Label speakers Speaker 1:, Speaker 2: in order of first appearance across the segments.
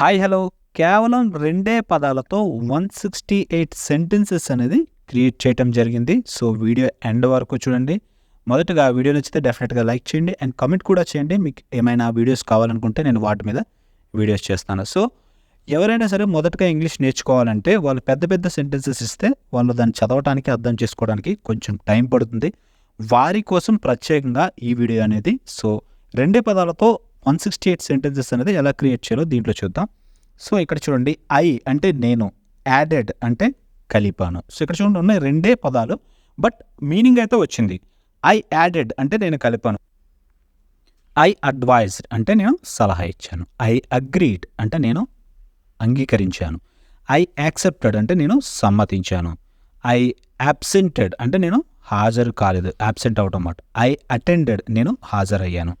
Speaker 1: Hi hello. కేవలం రెండే పదాలతో వన్ సిక్స్టీ ఎయిట్ సెంటెన్సెస్ అనేది క్రియేట్ చేయటం జరిగింది. సో వీడియో ఎండ్ వరకు చూడండి. మొదటగా ఆ వీడియో నచ్చితే డెఫినెట్గా లైక్ చేయండి అండ్ కమెంట్ కూడా చేయండి. మీకు ఏమైనా వీడియోస్ కావాలనుకుంటే నేను వాటి మీద వీడియోస్ చేస్తాను. సో ఎవరైనా సరే మొదటగా ఇంగ్లీష్ నేర్చుకోవాలంటే వాళ్ళు పెద్ద పెద్ద సెంటెన్సెస్ ఇస్తే వాళ్ళు దాన్ని చదవడానికి అర్థం చేసుకోవడానికి కొంచెం టైం పడుతుంది. వారి కోసం ప్రత్యేకంగా ఈ వీడియో అనేది. సో రెండే పదాలతో వన్ సిక్స్టీ ఎయిట్ సెంటెన్సెస్ అనేది ఎలా క్రియేట్ చేయాలో దీంట్లో చూద్దాం. సో ఇక్కడ చూడండి ఐ అంటే నేను యాడెడ్ అంటే కలిపాను. సో ఇక్కడ చూడండి ఉన్నాయి రెండే పదాలు బట్ మీనింగ్ అయితే వచ్చింది. ఐ యాడెడ్ అంటే నేను కలిపాను. ఐ అడ్వైజ్డ్ అంటే నేను సలహా ఇచ్చాను. ఐ అగ్రీడ్ అంటే నేను అంగీకరించాను. ఐ యాక్సెప్టెడ్ అంటే నేను సమ్మతించాను. ఐ యాబ్సెంటెడ్ అంటే నేను హాజరు కాలేదు. యాబ్సెంట్ అవటం అన్నమాట. ఐ అటెండెడ్ నేను హాజరయ్యాను.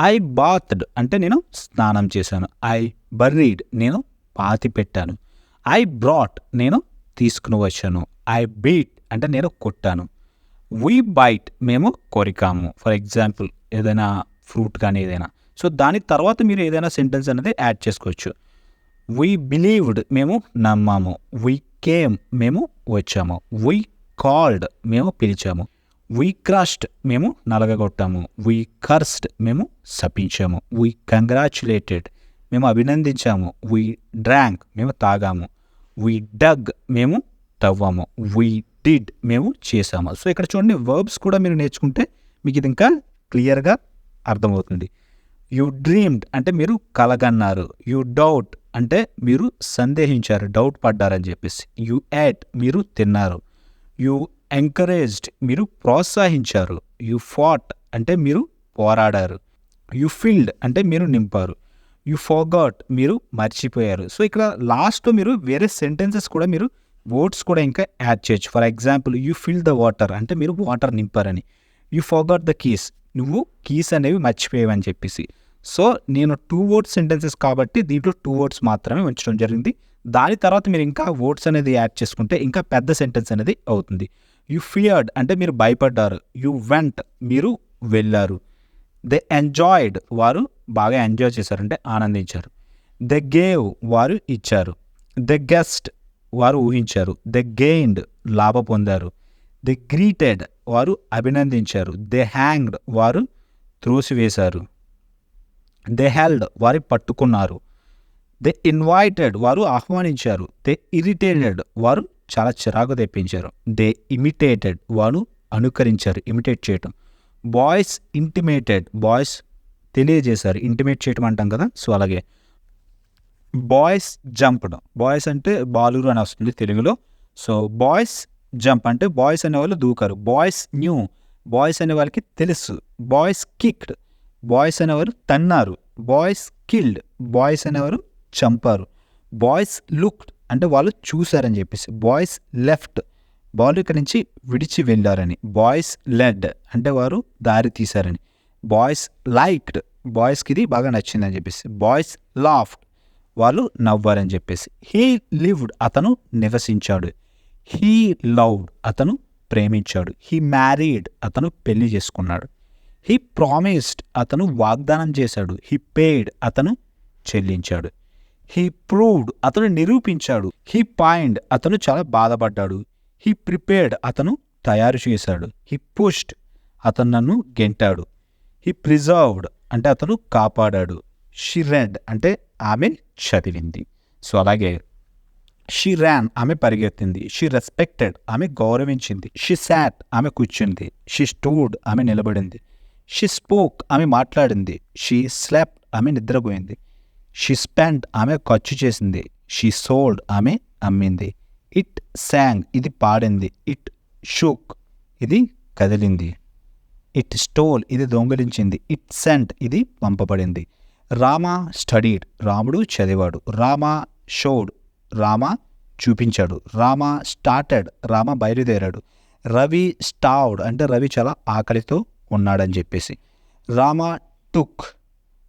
Speaker 1: ఐ బాత్డ్ అంటే నేను స్నానం చేశాను. ఐ బర్రీడ్ నేను పాతి పెట్టాను. ఐ బ్రాట్ నేను తీసుకుని వచ్చాను. ఐ బీట్ అంటే నేను కొట్టాను. వీ బైట్ మేము కొరికాము. ఫర్ ఎగ్జాంపుల్ ఏదైనా ఫ్రూట్ కానీ ఏదైనా. సో దాని తర్వాత మీరు ఏదైనా సెంటెన్స్ అనేది యాడ్ చేసుకోవచ్చు. వీ బిలీవ్డ్ మేము నమ్మాము. వీ కేమ్ మేము వచ్చాము. వీ కాల్డ్ మేము పిలిచాము. వీ క్రష్డ్ మేము నలగగొట్టాము. వీ కర్స్డ్ మేము శపించాము. వీ కంగ్రాచులేటెడ్ మేము అభినందించాము. వీ డ్రాంక్ మేము తాగాము. వీ డగ్ మేము తవ్వాము. వీ డిడ్ మేము చేసాము సో ఇక్కడ చూడండి వర్బ్స్ కూడా మీరు నేర్చుకుంటే మీకు ఇది ఇంకా క్లియర్గా అర్థమవుతుంది. యు డ్రీమ్డ్ అంటే మీరు కలగన్నారు. యు డౌట్ అంటే మీరు సందేహించారు. డౌట్ పడ్డారని చెప్పేసి. యు యాట్ మీరు తిన్నారు. యూ ఎంకరేజ్డ్ మీరు ప్రోత్సహించారు. యు ఫాట్ అంటే మీరు పోరాడారు. యు ఫిల్డ్ అంటే మీరు నింపారు. యు ఫోగాట్ మీరు మర్చిపోయారు. సో ఇక్కడ లాస్ట్ మీరు వేరే సెంటెన్సెస్ కూడా మీరు వర్డ్స్ కూడా ఇంకా యాడ్ చేయొచ్చు. For example you fill the water అంటే మీరు వాటర్ నింపారని. యూ ఫోగాట్ ద కీస్ నువ్వు కీస్ అనేవి మర్చిపోయావని చెప్పేసి. సో నేను టూ వర్డ్స్ సెంటెన్సెస్ కాబట్టి దీంట్లో టూ వర్డ్స్ మాత్రమే ఉంచడం జరిగింది. దాని తర్వాత మీరు ఇంకా వర్డ్స్ అనేది యాడ్ చేసుకుంటే ఇంకా పెద్ద సెంటెన్స్ అనేది అవుతుంది. యు ఫియర్డ్ అంటే మీరు భయపడ్డారు. యు వెంట్ మీరు వెళ్ళారు. దే ఎంజాయిడ్ వారు బాగా ఎంజాయ్ చేశారు అంటే ఆనందించారు. ద గేవ్ వారు ఇచ్చారు. ద గెస్ట్ వారు ఊహించారు. ద గెయిన్డ్ లాభ పొందారు. ది గ్రీటెడ్ వారు అభినందించారు. దే హ్యాంగ్డ్ వారు త్రోసివేశారు. దే హెల్డ్ వారి పట్టుకున్నారు. దే ఇన్వైటెడ్ వారు ఆహ్వానించారు. దే ఇరిటేటెడ్ వారు చాలా చిరాకు తెప్పించారు. దే ఇమిటేటెడ్ వారు అనుకరించారు ఇమిటేట్ చేయటం. బాయ్స్ ఇంటిమేటెడ్ బాయ్స్ తెలియజేశారు ఇంటిమేట్ చేయటం అంటాం కదా? సో అలాగే. బాయ్స్ జంప్డ్ బాయ్స్ అంటే బాలురు అని వస్తుంది తెలుగులో. సో బాయ్స్ జంప్ అంటే బాయ్స్ అనేవాళ్ళు దూకారు. బాయ్స్ న్యూ బాయ్స్ అనే వాళ్ళకి తెలుసు. బాయ్స్ కిక్డ్ బాయ్స్ అనేవారు తన్నారు. బాయ్స్ కిల్డ్ బాయ్స్ అనేవారు చంపారు. బాయ్స్ లుక్డ్ అంటే వాళ్ళు చూశారని చెప్పేసి. బాయ్స్ లెఫ్ట్ బాల్ ఇక్కడి నుంచి విడిచి వెళ్ళారని. బాయ్స్ లెడ్ అంటే వారు దారి తీశారని. బాయ్స్ లైక్డ్ బాయ్స్కి ఇది బాగా నచ్చిందని చెప్పేసి. బాయ్స్ లాఫ్ట్ వాళ్ళు నవ్వారని చెప్పేసి. హీ లివ్డ్ అతను నివసించాడు. హీ లవ్డ్ అతను ప్రేమించాడు. హీ మ్యారీడ్ అతను పెళ్ళి చేసుకున్నాడు. హీ ప్రామిస్డ్ అతను వాగ్దానం చేశాడు. హీ పేడ్ అతను చెల్లించాడు. హీ ప్రూవ్డ్ అతను నిరూపించాడు. హీ పాయిండ్ అతను చాలా బాధపడ్డాడు. హీ ప్రిపేర్డ్ అతను తయారు చేశాడు. హీ పుష్డ్ అతను నన్ను గెంటాడు. హీ ప్రిజర్వ్డ్ అంటే అతను కాపాడాడు. షీ రెడ్ అంటే ఆమె చదివింది. సో అలాగే షీ ర్యాన్ ఆమె పరిగెత్తింది. షీ రెస్పెక్టెడ్ ఆమె గౌరవించింది. షీ శాట్ ఆమె కూర్చుంది. షీ స్టూడ్ ఆమె నిలబడింది. షీ స్పోక్ ఆమె మాట్లాడింది. షీ స్లాప్ ఆమె నిద్రపోయింది. షీ స్పెండ్ ఆమె ఖర్చు చేసింది. షీ సోల్డ్ ఆమె అమ్మింది. ఇట్ శాంగ్ ఇది పాడింది. ఇట్ షూక్ ఇది కదిలింది. ఇట్ స్టోల్ ఇది దొంగిలించింది. ఇట్ సెంట్ ఇది పంపబడింది. రామ స్టడీడ్ రాముడు చదివాడు. రామ షోడ్ రామ చూపించాడు. రామ స్టార్టెడ్ రామ బయలుదేరాడు. రవి స్టావ్డ్ అంటే రవి చాలా ఆకలితో ఉన్నాడని చెప్పేసి. రామ టుక్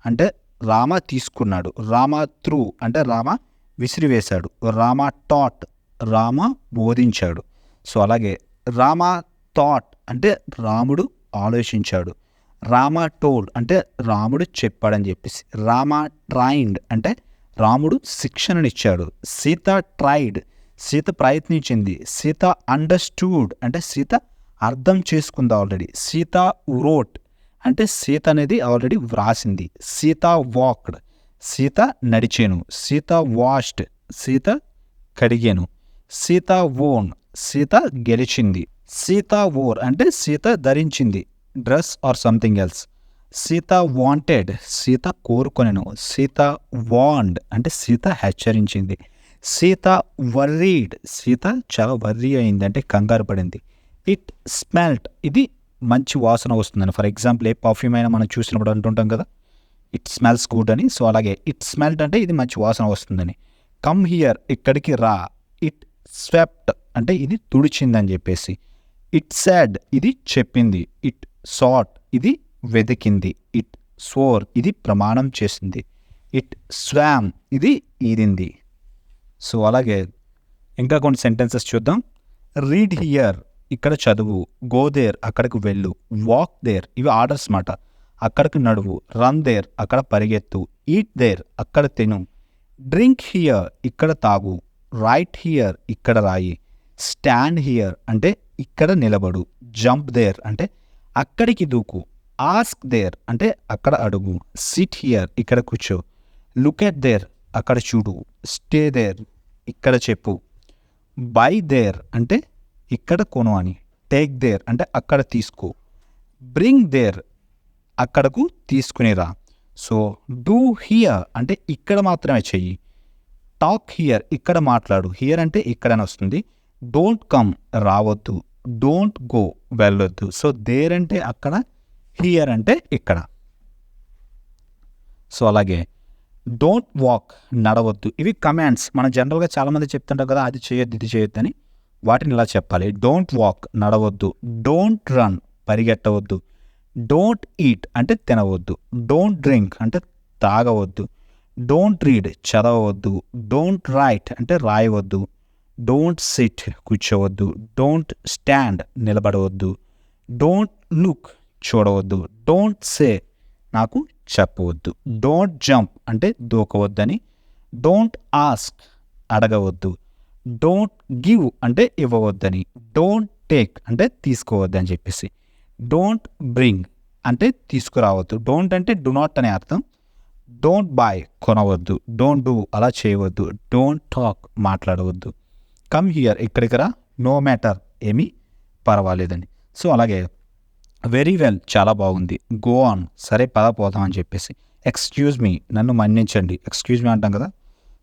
Speaker 1: అంటే రామ తీసుకున్నాడు. రామ త్రూ అంటే రామ విసిరివేశాడు. రామ టాట్ రామ బోధించాడు. సో అలాగే రామ థాట్ అంటే రాముడు ఆలోచించాడు. రామ టోల్డ్ అంటే రాముడు చెప్పాడని చెప్పేసి. రామ ట్రైండ్ అంటే రాముడు శిక్షణనిచ్చాడు. సీత ట్రైడ్ సీత ప్రయత్నించింది. సీత అండర్స్టూడ్ అంటే సీత అర్థం చేసుకుంది ఆల్రెడీ. సీత రోట్ అంటే సీత అనేది ఆల్రెడీ వ్రాసింది. సీత వాక్డ్. సీత నడిచాను. సీత వాష్డ్. సీత కడిగాను. సీత ఓన్ సీత గెలిచింది. సీత ఓర్ అంటే సీత ధరించింది. Dress or something else. Sita wanted. Sita కోరుకొనెను. Sita warned అంటే సీత హెచ్చరించింది. సీత వర్రీడ్. సీత చాలా వర్రీ అయింది అంటే కంగారు పడింది. It smelt. ఇది మంచి వాసన వస్తుందని ఫర్ ఎగ్జాంపుల్ ఏ పర్ఫ్యూమ్ అయినా మనం చూసినప్పుడు అంటుంటాం కదా ఇట్ స్మెల్స్ గుడ్ అని. సో అలాగే ఇట్ స్మెల్ట్ అంటే ఇది మంచి వాసన వస్తుందని. కమ్ హియర్ ఇక్కడికి రా. ఇట్ స్వెప్ట్ అంటే ఇది తుడిచిందని చెప్పేసి. ఇట్ సాడ్ ఇది చెప్పింది. ఇట్ సాట్ ఇది వెతికింది. ఇట్ సోర్ ఇది ప్రమాణం చేసింది. ఇట్ స్వామ్ ఇది ఈదింది. సో అలాగే ఇంకా కొన్ని సెంటెన్సెస్ చూద్దాం. రీడ్ హియర్ ఇక్కడ చదువు గో దేర్ అక్కడికి వెళ్ళు వాక్ దేర్ ఇవి ఆర్డర్స్ మాట. అక్కడికి నడువు రన్ దేర్ అక్కడ పరిగెత్తు ఈట్ దేర్ అక్కడ తిను. డ్రింక్ హియర్ ఇక్కడ తాగు రైట్ హియర్ ఇక్కడ రాయి. స్టాండ్ హియర్ అంటే ఇక్కడ నిలబడు జంప్ దేర్ అంటే అక్కడికి దూకు. ఆస్క్ దేర్ అంటే అక్కడ అడుగు సిట్ హియర్ ఇక్కడ కూర్చో. లుక్ ఎట్ దేర్ అక్కడ చూడు స్టే దేర్ ఇక్కడ చెప్పు. బై దేర్ అంటే ఇక్కడ కొను అని. టేక్ దేర్ అంటే అక్కడ తీసుకో. బ్రింగ్ దేర్ అక్కడకు తీసుకునిరా. సో డూ హియర్ అంటే ఇక్కడ మాత్రమే చెయ్యి. టాక్ హియర్ ఇక్కడ మాట్లాడు. హియర్ అంటే ఇక్కడనే వస్తుంది. డోంట్ కమ్ రావద్దు. డోంట్ గో వెళ్ళొద్దు. సో దేర్ అంటే అక్కడ హియర్ అంటే ఇక్కడ. సో అలాగే. డోంట్ వాక్ నడవద్దు. ఇవి కమాండ్స్ మనం జనరల్గా చాలామంది చెప్తుంటారు కదా అది చేయొద్దు ఇది చేయొద్దు అని. వాటిని ఇలా చెప్పాలి. డోంట్ వాక్ నడవద్దు. డోంట్ రన్ పరిగెట్టవద్దు డోంట్ ఈట్ అంటే తినవద్దు. డోంట్ డ్రింక్ అంటే తాగవద్దు. డోంట్ రీడ్ చదవవద్దు. డోంట్ రైట్ అంటే రాయవద్దు. డోంట్ సిట్ కూర్చోవద్దు. డోంట్ స్టాండ్ నిలబడవద్దు. డోంట్ లుక్ చూడవద్దు. డోంట్ సే నాకు చెప్పవద్దు. డోంట్ జంప్ అంటే దూకవద్దని. డోంట్ ఆస్క్ అడగవద్దు. డోంట్ గివ్ అంటే ఇవ్వవద్దని. డోంట్ టేక్ అంటే తీసుకోవద్దని చెప్పేసి. డోంట్ బ్రింగ్ అంటే తీసుకురావద్దు. డోంట్ అంటే డు నాట్ అనే అర్థం. డోంట్ బాయ్ కొనవద్దు. డోంట్ డూ అలా చేయవద్దు. డోంట్ టాక్ మాట్లాడవద్దు. కమ్ హియర్ ఇక్కడికి రా. నో మ్యాటర్ ఏమీ పర్వాలేదండి. సో అలాగే వెరీ వెల్ చాలా బాగుంది. గో ఆన్ సరే పద పోదాం అని చెప్పేసి. ఎక్స్క్యూజ్ మీ నన్ను మన్నించండి. ఎక్స్క్యూజ్ మీ అంటాం కదా.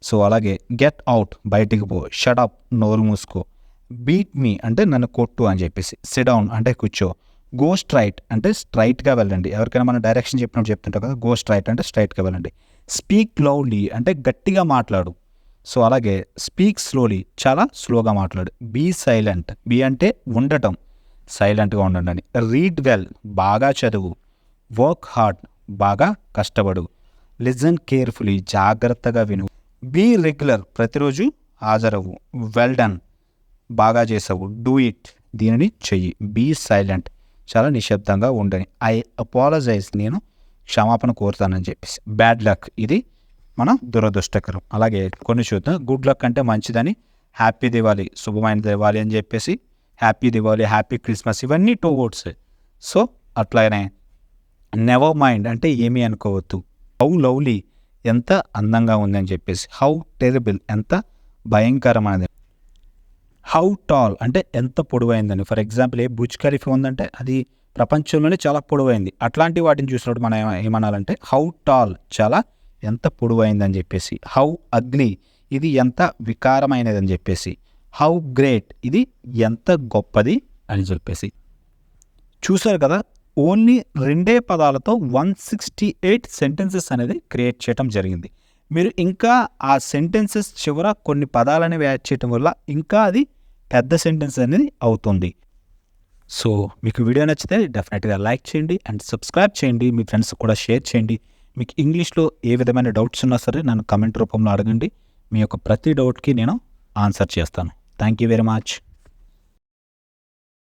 Speaker 1: సో అలాగే గెట్ అవుట్ బయటికి పో షడప్ నోరు మూసుకో బీట్ మీ అంటే నన్ను కొట్టు అని చెప్పేసి సిడౌన్ అంటే కూర్చో గో స్ట్రైట్ అంటే స్ట్రైట్గా వెళ్ళండి. ఎవరికైనా మనం డైరెక్షన్ చెప్పినప్పుడు చెప్తుంటాం కదా గో స్ట్రైట్ అంటే స్ట్రైట్గా వెళ్ళండి. స్పీక్ లౌడ్లీ అంటే గట్టిగా మాట్లాడు. సో అలాగే స్పీక్ స్లోలీ చాలా స్లోగా మాట్లాడు. బీ సైలెంట్ బీ అంటే ఉండటం సైలెంట్గా ఉండండి అని. రీడ్ వెల్ బాగా చదువు. వర్క్ హార్డ్ బాగా కష్టపడు. లిజన్ కేర్ఫుల్లీ జాగ్రత్తగా విను. బీ రెగ్యులర్ ప్రతిరోజు హాజరవు. Well done. బాగా చేసావు. Do it. దీనిని చెయ్యి. Be silent. చాలా నిశ్శబ్దంగా ఉండని. I apologise. నేను క్షమాపణ కోరుతానని చెప్పేసి. Bad luck. ఇది మన దురదృష్టకరం. అలాగే కొన్ని చూద్దాం గుడ్ లక్ అంటే మంచిదని. హ్యాపీ దివాలి శుభమైన దివాలి అని చెప్పేసి. హ్యాపీ దివాలి హ్యాపీ క్రిస్మస్ ఇవన్నీ టూ వర్డ్స్. సో అట్లానే. నెవర్ మైండ్ అంటే ఏమీ అనుకోవద్దు. How lovely. ఎంత అందంగా ఉందని చెప్పేసి హౌ టెరబుల్ ఎంత భయంకరమైనది. హౌ టాల్ అంటే ఎంత పొడవైందని. ఫర్ ఎగ్జాంపుల్ ఏ బుజ్ ఖలీఫా ఉందంటే అది ప్రపంచంలోనే చాలా పొడవైంది. అట్లాంటి వాటిని చూసినప్పుడు మనం ఏమనాలంటే హౌ టాల్ చాలా ఎంత పొడవైందని చెప్పేసి హౌ అగ్లీ ఇది ఎంత వికారమైనది అని చెప్పేసి హౌ గ్రేట్ ఇది ఎంత గొప్పది అని చెప్పేసి. చూసారు కదా ఓన్లీ రెండే పదాలతో వన్ సిక్స్టీ ఎయిట్ సెంటెన్సెస్ అనేది క్రియేట్ చేయడం జరిగింది. మీరు ఇంకా ఆ సెంటెన్సెస్ చివర కొన్ని పదాలని యాడ్ చేయడం వల్ల ఇంకా అది పెద్ద సెంటెన్స్ అనేది అవుతుంది. సో మీకు వీడియో నచ్చితే డెఫినెట్గా లైక్ చేయండి అండ్ సబ్స్క్రైబ్ చేయండి. మీ ఫ్రెండ్స్ కూడా షేర్ చేయండి. మీకు ఇంగ్లీష్లో ఏ విధమైన డౌట్స్ ఉన్నా సరే నన్ను కమెంట్ రూపంలో అడగండి. మీ యొక్క ప్రతి డౌట్కి నేను ఆన్సర్ చేస్తాను. Thank you very much.